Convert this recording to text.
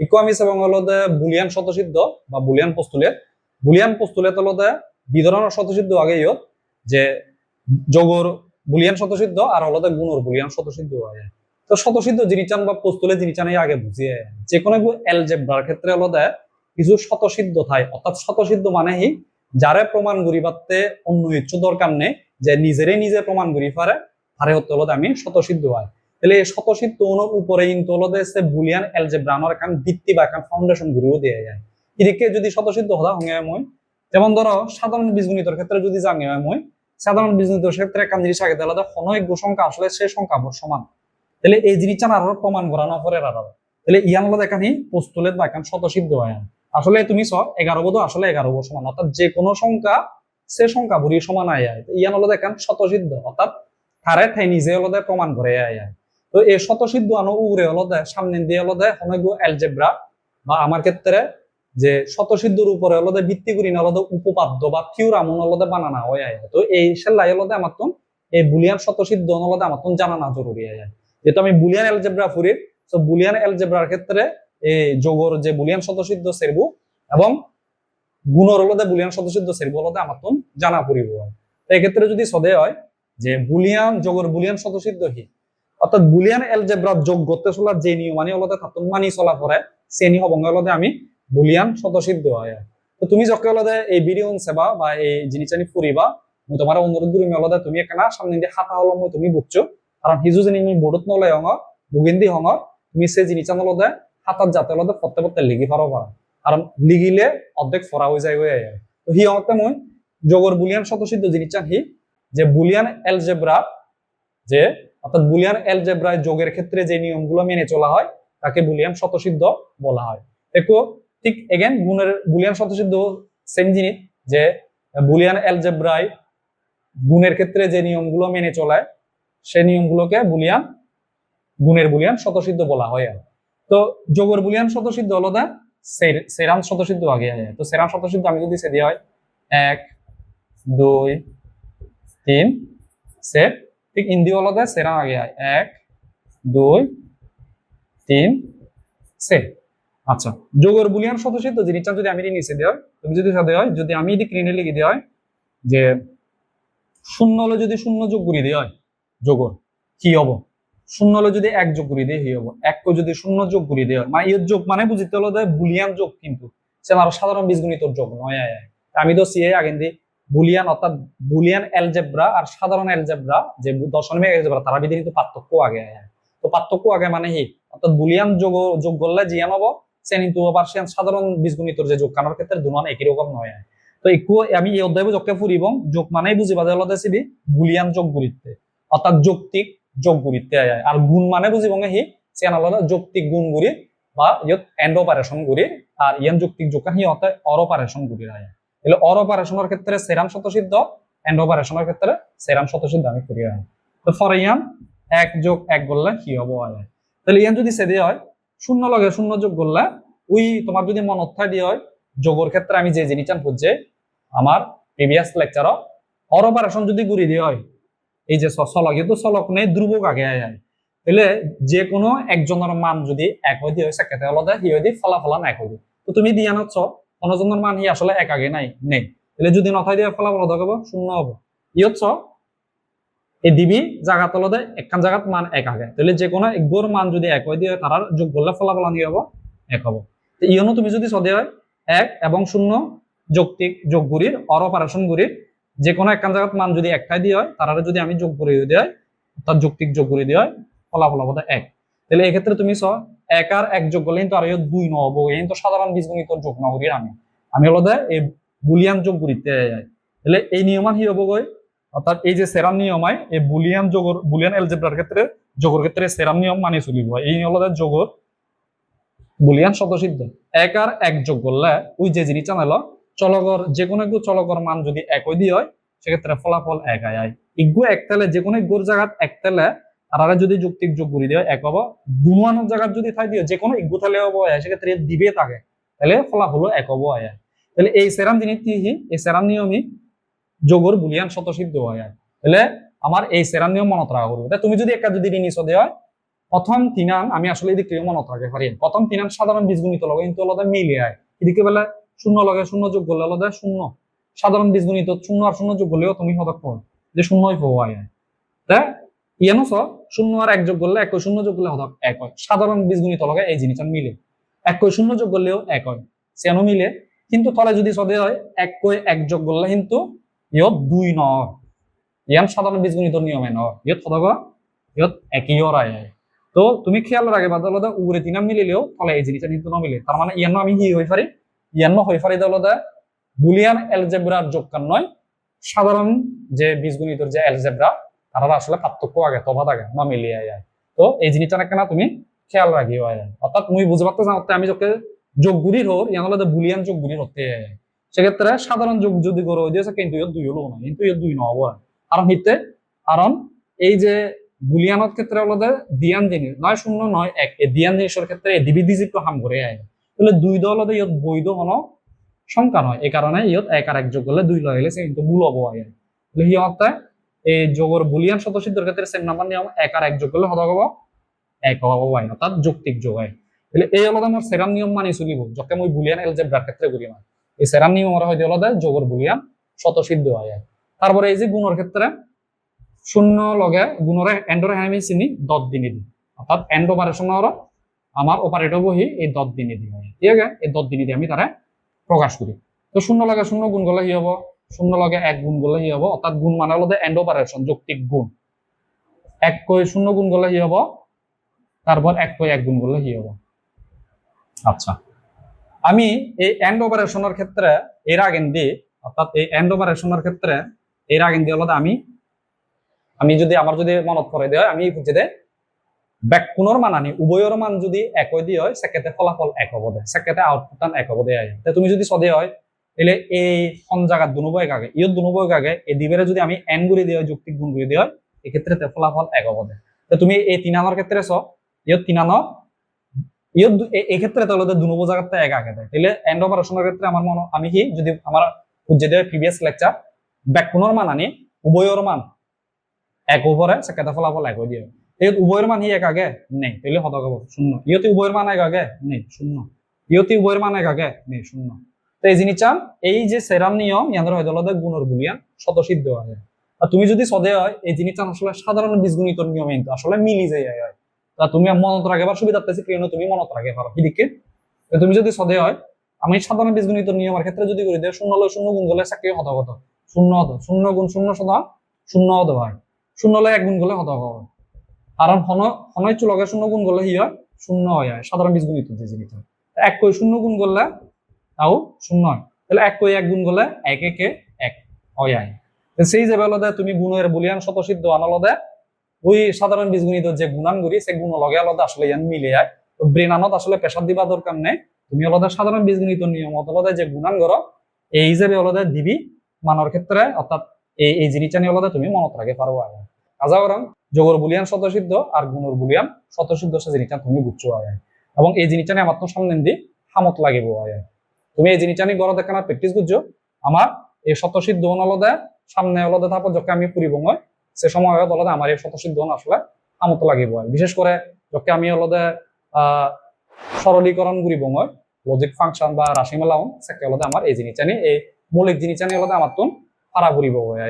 ইকোয়ামিস এবং হলদে বুলিয়ান শতসিদ্ধ বা বুলিয়ান পস্তুলেট বুলিয়ান পস্তুলেট হলদে দুই ধরনের শতসিদ্ধ আগে ইয়ত যে যোগর বুলিয়ান শতসিদ্ধ আর হলদে গুণর বুলিয়ান শতসিদ্ধ আগে। তো শতসিদ্ধ জিনিচান বা পস্তুলে জিনিচান আগে বুঝিয়ে। যে কোনো এলজেব্রার ক্ষেত্রে হলদে কিছু শতসিদ্ধ থাই অর্থাৎ শতসিদ্ধ মানে হি যারে প্রমাণ পারতে অন্য ইচ্ছু দরকার নেই, যে নিজেরে নিজে প্রমাণ করি পারে হারে হতে হলো আমি শতসিদ্ধ হয় তাহলে শতসিদ্ধ অনুর উপরে কিন্তু হলো বুলিয়ান এলজেব্রা আমার এখন ভিত্তি বা এখন ফাউন্ডেশন গুলিও দিয়ে যায়। এদিকে যদি শতসিদ্ধ হতা হঙে মই যেমন ধরো সাধারণ বীজগণিতের ক্ষেত্রে যদি জাঙে হয় মই সাধারণ বীজগণিতের ক্ষেত্রে একটা জিনিস আগে তাহলে খনৈক্য সংখ্যা আসলে সে সংখ্যা সমান। তাহলে এই জিনিসটা আরও প্রমাণ করা না পরে আর। তাহলে ইয়ান হলো দেখানি পোস্তুলেত বা এখন শতসিদ্ধ হয় আসলে তুমি চ এগারো বোধ আসলে এগারো বোধ সমান, অর্থাৎ যে কোনো সংখ্যা সে সংখ্যা ভরি সমান আয় আয় ইয়ান হলো দেখেন শতসিদ্ধ অর্থাৎ তারে ঠাই নিজে হলো প্রমাণ করে আয় আয় তো এই শতসিদ্ধ আনো উগরে হলো দে সামনে দিয়ে হলো দে অনেক অ্যালজেব্রা বা আমার ক্ষেত্রে যে শতসিদ্ধর উপরে হলো দে ভিত্তি করি না হলো দে উপপাদ্য বা থিওরাম হলো দে বানানা হয় আয় তো এই সেলাই হলো দে আমার তো এই বুলিয়ান শতসিদ্ধ হলো দে আমার জানা না জরুরি আয় যেহেতু আমি বুলিয়ান অ্যালজেব্রা ফুরি তো বুলিয়ান অ্যালজেব্রার ক্ষেত্রে এই যোগর যে বুলিয়ান শতসিদ্ধ সেরবু এবং গুণর হলো বুলিয়ান শতসিদ্ধ সেরবু হলো আমার তো জানা পড়িব তো এক্ষেত্রে যদি সদে হয় যে বুলিয়ান যোগর বুলিয়ান শতসিদ্ধ হি অর্থাৎ বুলিয়ান এলজেব্রা যোগ করতে চলার যে নিয়ম মানি হলো তাতন মানি চলা পরে সে নিয়ম অবঙ্গ হলো আমি বুলিয়ান শতসিদ্ধ হয়। তো তুমি যকে হলো এই ভিডিও সেবা বা এই জিনিসটানি ফুরিবা মই তোমার অনুরোধ করি হলো তুমি একটা সামনে দিয়ে হাতা হলো মই তুমি বুঝছ কারণ হিজু যিনি আমি বোর্ডত নলয় হঙ, বুগিন্দি হঙ, তুমি সে জিনিসটা হলো হাতাত যাতে হলো পত্তে পত্তে লিগি পারো পারা কারণ লিগিলে অর্ধেক ফরা হয়ে যায় হয়ে তো হি হতে মই যোগর বুলিয়ান শতসিদ্ধ জিনিসটা হি যে বুলিয়ান এলজেব্রা যে, অর্থাৎ বুলিয়ান এলজেব্রায় যোগের ক্ষেত্রে যে নিয়মগুলো মেনে চলা হয়, তাকে বুলিয়ান শতসিদ্ধ বলা হয়। দেখো, ঠিক এগেন গুণের, বুলিয়ান শতসিদ্ধ সেম জিনিস, যে বুলিয়ান এলজেব্রায় গুণের ক্ষেত্রে যে নিয়মগুলো মেনে চলায় সেই নিয়মগুলোকে বুলিয়ান, গুণের বুলিয়ান শতসিদ্ধ বলা হয়। আর তো যোগের বুলিয়ান শতসিদ্ধ হলো দা সেরাম শতসিদ্ধ আগে আয়। তো সেরাম শতসিদ্ধ আমি যদি সে হয় এক, দুই, তিন, সেট ঠিক ইন্দি হলো দে সেরাম আগে আয়। এক, দুই, তিন সেট আচ্ছা যোগের বুলিয়ান শতসিদ্ধ জিনিসটা যদি আমি নিচে দেওয়া তুমি যদি সাথে হয়, যদি আমি এদিক ঋণে লিখে দেওয়া হয় যে শূন্য হলে যদি শূন্য যোগ করি দেওয়া হয় যোগর, কি হব? শূন্য হলে যদি এক যোগ করি দিয়ে হব? এক যদি শূন্য যোগ করি দেওয়া হয় মানে এর যোগ মানে বুঝতে হলো বুলিয়ান যোগ কিন্তু, সে আরও সাধারণ বীজগণিত যোগ নয় আমি তো সিএ আগে দিই বুলিয়ান অর্থাৎ বুলিয়ান এলজেব্রা আর সাধারণ এলজেব্রা যে দশমিক এলজেব্রা তারা বিধি কিন্তু পার্থক্য আগে তো পার্থক্য আগে মানে হি অর্থাৎ বুলিয়ান যোগ যোগ করলে জিয়ান হব কিন্তু আবার সে সাধারণ বীজগণিতর যে যোগ কানোর ক্ষেত্রে দুমান একই রকম নয় তো একটু আমি এই অধ্যায় যোগকে ফুরিব যোগ মানেই বুঝি বাজে হলো দেশিবি বুলিয়ান যোগ গুরিতে অর্থাৎ যৌক্তিক যোগ গুরিতে আয়। আর গুণ মানে বুঝিব হি সে আলাদা যৌক্তিক গুণ গুরি বা ইয়ত এন্ড অপারেশন গুরি আর ইয়ান যৌক্তিক যোগ হি অর্থাৎ অর অপারেশন গুরি আয়। তাহলে অর অপারেশনের ক্ষেত্রে সেরাম শতসিদ্ধ এন্ড অপারেশনের ক্ষেত্রে সেরাম শতসিদ্ধ আমি করি হয় তো ফর ইয়ান এক যোগ এক করলে কি হব হয় তাহলে ইয়ান যদি সেদে হয়, শূন্য লগে শূন্য যোগ করলে, ওই তোমার যদি মন অর্থায় দিয়ে হয়, যোগের ক্ষেত্রে আমি যে জিনিসটা খুঁজছে, আমার প্রিভিয়াস লেকচারও অর অপারেশন যদি ঘুরি দিয়ে হয়, এই যে সলক কিন্তু সলক নেই, ধ্রুবক আগে আয় তাহলে যে কোনো একজনের মান যদি এক হয়ে দিয়ে হয়, সেক্ষেত্রে আলাদা হি হয়ে দিয়ে ফলাফলান এক হয়ে তো তুমি দিয়ে আনছ অন্যজনের মান হি আসলে এক আগে নাই, নেই। তাহলে যদি নথায় দিয়ে ফলাফল দেখাবো শূন্য হব। ইয়চ্ছ এই দিবি জায়গা তলতে একখান জায়গাত মান এক আগে। তাহলে যে কোনো একগোর মান যদি এক হয়ে, দিয়ে তার যোগ করলে ফলাফল আনি হব, এক হব। ইয়নো তুমি যদি সদে হয়, এক এবং শূন্য যৌক্তিক যোগ গুড়ির অর অপারেশন গুড়ির যে কোনো একখান জায়গাত মান যদি একটাই দিয়ে হয় তারা যদি আমি যোগ করে দিয়ে হয়, অর্থাৎ যৌক্তিক যোগ করে দিয়ে হয়, ফলাফল হব এক। তাহলে এক্ষেত্রে তুমি চ এক আর এক যোগ করলে কিন্তু আর দুই নহবো এই তো সাধারণ বীজগণিত যোগ নগরীর আমি। আমি হলো এই বুলিয়ান যোগ করিতে যায় তাহলে এই নিয়মান কি হব গই? অর্থাৎ এই যে সেরাম নিয়ম হয় এই বুলিয়ান যোগর, বুলিয়ান এলজেব্রার ক্ষেত্রে, যোগের ক্ষেত্রে সেরাম নিয়ম মানি চলিব। এই হলো যোগর বুলিয়ান শতসিদ্ধ এক আর এক যোগ করলে, ওই যে জিনিসটা নাইলো, চলকর যে কোনো একটু চলকর মান যদি একই দিয়ে হয়, সেক্ষেত্রে ফলাফল এক আয় আয় ইগু এক তেলে যে কোনো গোর জায়গাত এক তেলে আর যদি যুক্তিক যোগ করে দিয়ে এক হব। দুমানোর জায়গাত যদি থাই দিয়ে যে কোনো ইগু তালে হব সেক্ষেত্রে দিবে থাকে তাহলে ফলাফল এক হব আয়। তাহলে এই সেরাম জিনিস কি এই সেরাম নিয়মই যোগর বুলিয়ান শতসিদ্ধ হয় তাহলে আমার এই সেরাম নিয়ম মনত রাখা করবে তুমি যদি একটা যদি ঋণী সদে হয় প্রথম তিনান, আমি আসলে এদিকে মনত রাখতে পারি প্রথম তিনান সাধারণ বীজগণিত লগে, কিন্তু আলাদা মিলে আয়। এদিকে বেলা শূন্য লগে শূন্য যোগ করলে আলাদা শূন্য। সাধারণ বীজগণিত শূন্য আর শূন্য যোগ করলেও তুমি পাও যে শূন্যই পাওয়া যায় ইয়ানো চ শূন্য আর এক যোগ করলে এক শূন্য যোগ করলে হতক এক হয়। সাধারণ বীজগণিত লগে এই জিনিসটা মিলে। এক শূন্য যোগ করলেও এক হয়। সেনো মিলে। কিন্তু তলে যদি সদে হয়, এক কই এক যোগ করলে কিন্তু ইয়ত দুই ন ইয়ান সাধারণ বীজগণিত নিয়মে ন ইয়ত সদগ ইয়ত একই অরায়। তো তুমি খেয়াল রাখে বাদ আলাদা উগরে তিনাম মিলিলেও তলে এই জিনিসটা কিন্তু নমিলে তার মানে ইয়ান্ন আমি কি হই পারি? ইয়ান্ন হই পারি আলাদা বুলিয়ান এলজেব্রার যোগকার নয়। সাধারণ যে বীজগণিতর যে এলজেব্রা তারা আসলে পার্থক্য আগে, তফাৎ আগে না মিলিয়ে যায় তো এই জিনিসটা না, তুমি খেয়াল রাখিও আয় অর্থাৎ তুমি বুঝতে পারতে জানতে আমি যখন যোগগুলির হোর ইয়ান হলে বুলিয়ান যোগগুলির হতে সেক্ষেত্রে সাধারণ যোগ যদি করো ওই দিয়েছে কিন্তু ইয়ত দুই হলো না কিন্তু ইয়ত দুই নহব আর। হিতে, কারণ এই যে বুলিয়ানের ক্ষেত্রে হলো দিয়ান জিনিস, নয় শূন্য নয় এক, এই দিয়ান জিনিসের ক্ষেত্রে এই দিবি দিজিট হাম করে আয় তাহলে দুই দল হলে ইয়ত বৈধ কোনো সংখ্যা নয়, এই কারণে ইয়ত এক আর এক যোগ করলে দুই লয় সে কিন্তু ভুল হব আয় তাহলে হিয়তে এই যোগর বুলিয়ান সদস্যদের ক্ষেত্রে সেম নাম্বার নিয়ম এক আর এক যোগ করলে হতে হব? এক হব আয় অর্থাৎ যৌক্তিক যোগ হয় তাহলে এই হলো আমার সেরাম নিয়ম মানি চলিব, যকে মই বুলিয়ান এলজেব্রার ক্ষেত্রে করি না এই সেরাম নিয়ম ওরা হয়তো হলো যোগর বুলিয়ান শতসিদ্ধ হয় তারপরে এই যে গুণের ক্ষেত্রে, শূন্য লগে গুণরে এন্ডরে আমি চিনি, দত দিনে দিই অর্থাৎ এন্ড অপারেশনের আমার অপারেটর বহি এই দত দিনে দিই হয়। ঠিক আছে? এই দত দিনে দিয়ে আমি তারা প্রকাশ করি। তো শূন্য লগে শূন্য গুণ করলে কি হব? শূন্য লগে এক গুণ করলে কি হব? অর্থাৎ গুণ মানে হলো এন্ড অপারেশন যৌক্তিক গুণ। এক কই শূন্য গুণ করলে কি হব? তারপর এক কই এক গুণ করলে কি হব? আচ্ছা। আমি এই এন্ড অপারেশনের ক্ষেত্রে এর আগেন দিয়ে অর্থাৎ এই এন্ড অপারেশনের ক্ষেত্রে এর আগেন দিয়ে আলাদা আমি আমি যদি আমার যদি মনত করে দেয় আমি বুঝে দেয় ব্যাকুণর মান আনি উভয়ের মান যদি একই দিয়ে হয় সেক্ষেত্রে ফলাফল এক হব দেয় সেক্ষেত্রে আউটপুট এক হব দেয় তা তুমি যদি সদে হয় তাহলে এই সন জায়গার দুনুবয় আগে? ইয়ত দুনুবয় আগে, এই দিবের যদি আমি এন গুড়ি দিয়ে, যুক্তিক গুণ গুড়ি দিয়ে হয় এক্ষেত্রে ফলাফল এক হব তো তুমি এই তিনানোর ক্ষেত্রে চ ইয়ত তিনানো, ইয়ত দু- এ- এই ক্ষেত্রে তাহলে দুনুব জায়গাতে এক আগে দেয় তাহলে এন্ড অপারেশনের ক্ষেত্রে আমার মনে, আমি কি, যদি আমার বুঝে দেয় প্রিভিয়াস লেকচার ব্যাকুণর মান আনি উভয়ের মান এক উপরে সেক্ষেত্রে ফলাফল এক দিয়ে। এই উভয়ের মান হি এক আগে? নেই। তাহলে হত হব। শূন্য। ইয়তি উভয়ের মান এক আগে? নেই। শূন্য। ইয়তি উভয়ের মান এক আগে? নেই। শূন্য। তো এই জিনিসটা, এই যে সেরাম নিয়ম, ইয়াদের হয়তো আলাদা গুণর বুলিয়ান স্বতঃসিদ্ধ হয়। আর তুমি যদি সদে হয়, এই জিনিসটা আসলে সাধারণ বীজগণিত নিয়মে কিন্তু আসলে মিলি যায়, হয় তা তুমি মনত রাখবার সুবিধা পেয়েছি কেন তুমি মনত রাখে পারো এদিকে তুমি যদি সদে হয়, আমি সাধারণ বীজগণিত নিয়মের ক্ষেত্রে যদি করে, দেয় শূন্য লয় শূন্য গুণ করলে চাকরি হত শূন্য হতো, শূন্য গুণ শূন্য সদা, শূন্য হতে হয়। শূন্য লয় এক গুণ করলে হত হবে কারণ হন, হনয় চুলকে শূন্য গুণ করলে কি হয়? শূন্য হয় হয়, সাধারণ বীজগণিত যে জিনিস হয় এক কই শূন্য গুণ করলে তাও শূন্য হয়। তাহলে এক কই এক গুণ করলে এক, একে, এক হয় তো সেই যে বেলদে তুমি গুণের বুলিয়ান শতসিদ্ধ আনালদে ওই সাধারণ বীজগণিত যে গুণানগুলি সে গুণ লগে আলাদা আসলে ইয়ান মিলে যায় তো ব্রেন আনত আসলে প্রেশার দিবা দরকার নেই। তুমি আলাদা সাধারণ বীজগণিত নিয়ম আলাদা যে গুণান করো, এই হিসাবে আলাদা দিবি মানের ক্ষেত্রে, অর্থাৎ এই এই জিনিসটা নিয়ে আলাদা তুমি মনত রাখে পারো আগে কাজা করাম যোগর বুলিয়ান শতসিদ্ধ আর গুণর বুলিয়ান শতসিদ্ধ সে জিনিসটা তুমি বুঝছ আয়। এবং এই জিনিসটা নিয়ে আমার তো সামনে দি হামত লাগিব আয়। তুমি এই জিনিসটা নিয়ে গড় দেখানা প্র্যাকটিস বুঝছ আমার এই শতসিদ্ধ আলাদা, সামনে আলাদা তারপর যখন আমি ফুরিব হয় সে সময় আলাদা আমার এই শতসিদ্ধ আসলে আমত লাগিব। বিশেষ করে যখন আমি আহ সরলীকরণ করিব হয় লজিক ফাংশন বা রাশিমালা হন সেকে আলাদা আমার এই জিনিসটা নিয়ে, এই মৌলিক জিনিসটা নিয়ে আলাদা আমার তো পারা ঘুরিব হয়